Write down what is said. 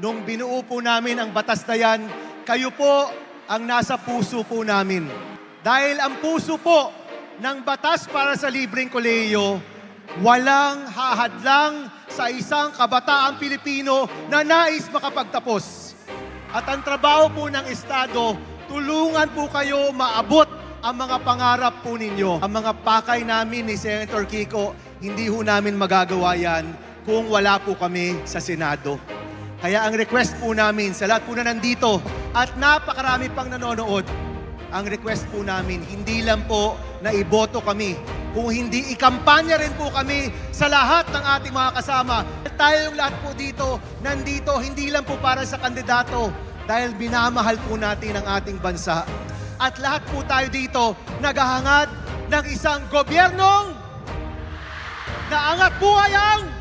Nung binuo po namin ang batas na yan, kayo po ang nasa puso po namin. Dahil ang puso po ng batas para sa libreng kolehiyo, walang hahadlang sa isang kabataang Pilipino na nais makapagtapos. At ang trabaho po ng Estado, tulungan po kayo maabot ang mga pangarap po ninyo. Ang mga pakay namin ni Senator Kiko, hindi ho namin magagawa yan kung wala po kami sa Senado. Kaya ang request po namin sa lahat po na nandito at napakarami pang nanonood, ang request po namin, hindi lang po na iboto kami, kung hindi ikampanya rin po kami sa lahat ng ating mga kasama. Tayong lahat po dito, nandito, hindi lang po para sa kandidato, dahil binamahal po natin ang ating bansa. At lahat po tayo dito, naghahangad ng isang gobyernong na angat buhay ang